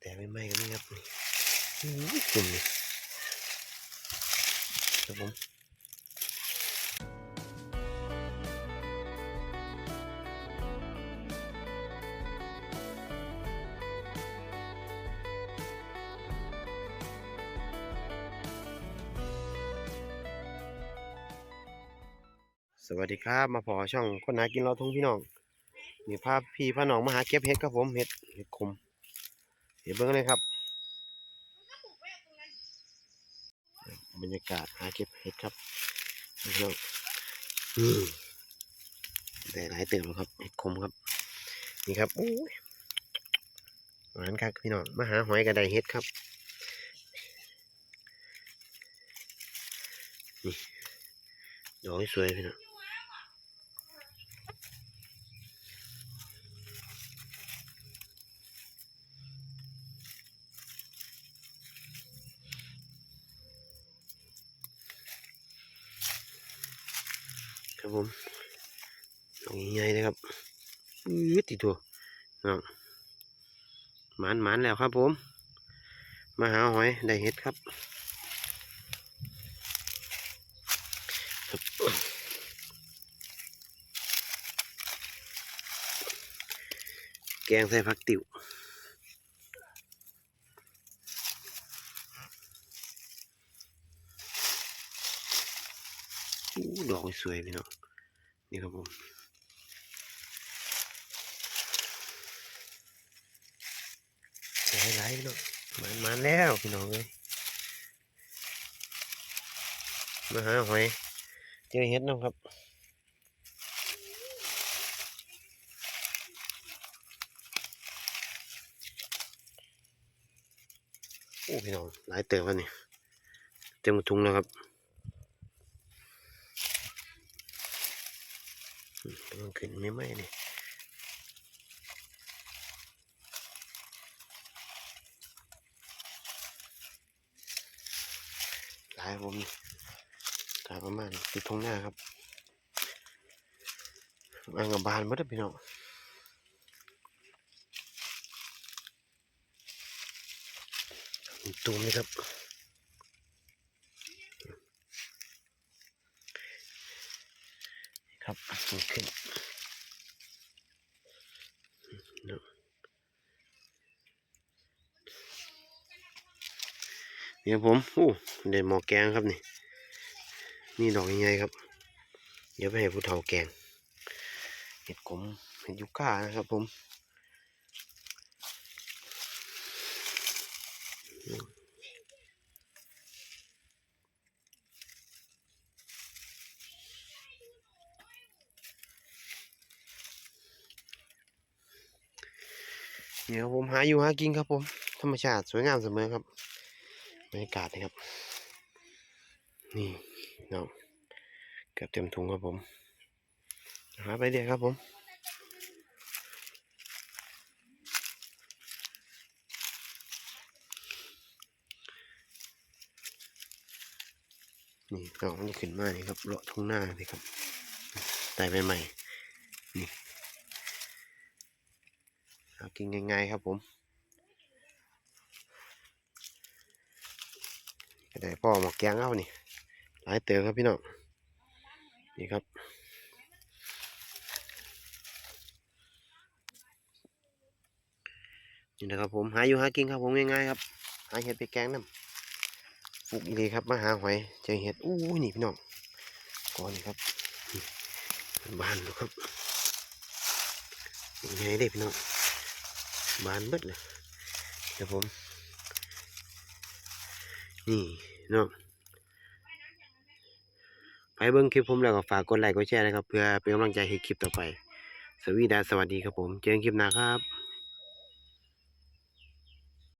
แต่ไม่ไหม้กันนี่ครับนี่กลุ่มนี่ครับผมสวัสดีครับ มาพอช่องคนหากินเราทุ่งพี่น้องมีภาพพี่พาน้องมาหาเก็บเห็ดครับผมเห็ดเห็ดคม เห็ดเบิ้งเลยครับบรรยากาศหาเก็บเห็ดครับพี่น้องแต่หลายเติมครับเห็ดคมครับ นี่ครับโอ้ยหวานครับพี่น้องมาหาหอยกระไดเห็ดครับนี่ดอกสวยพี่น้อง ครับผมดอกใหญ่ๆเลยครับอืดติดตัวน้องหมานหมานแล้วครับผม มาหาหอยได้เห็ดครับครับแกงใส่ผักติ๋ว ดอกสวยพี่น้องนี่ครับผมหลายๆพี่น้องมันมาแล้วพี่น้องเลยมาหาหอยเจอเห็ดนะครับโอ้พี่น้องหลายเติมครับนี่เต็มถุงแล้วครับ มกำลังขึ้นไม่ไหมนี่หลายผมกลายประมาณติดทงหน้าครับอ่างกับบานหมดแล้วพี่น้องตูมนี่ครับ ครับ มันขึ้นเนี่ยผมโอ้ได้หมอแกงครับนี่ นี่ดอกใหญ่ๆครับ เดี๋ยวไปให้ผู้เฒ่าแกง เห็ดขมเห็ดยูก้านะครับผม เดี๋ยวผมหาอยู่หากินครับผม ธรรมชาติสวยงามเสมอครับบรรยากาศนะครับ นี่เนาะเกือบเต็มถุงครับผมหาไปเดียครับผมนี่ดอกมันจะขึ้นมานี่ครับเลาะทุ่งหน้านี่ครับไต่ใหม่ๆนี่หา กินง่ายๆครับผมก็ได้พ่อหมอกแกงเอานี่ หลายเต๋อครับพี่น้อง นี่ครับ นี่นะครับผมหาอยู่หากินครับผมง่ายๆครับ หาเห็ดไปแกงน้ำปลูกอีเลยครับมาหาหอยเจอเห็ดอู้นี่พี่น้องก่อนนี่ครับนี่บานดูครับยังไงเด้พี่น้อง บานเบิดเลยเดี๋ยวผม นี่เนาะไปเบิ้งคลิปผมแล้วก็ฝากกดไลค์กดแชร์นะครับ เพื่อเป็นกำลังใจให้คลิปต่อไป สวีดาสวัสดีครับผม เจอกันคลิปหน้าครับ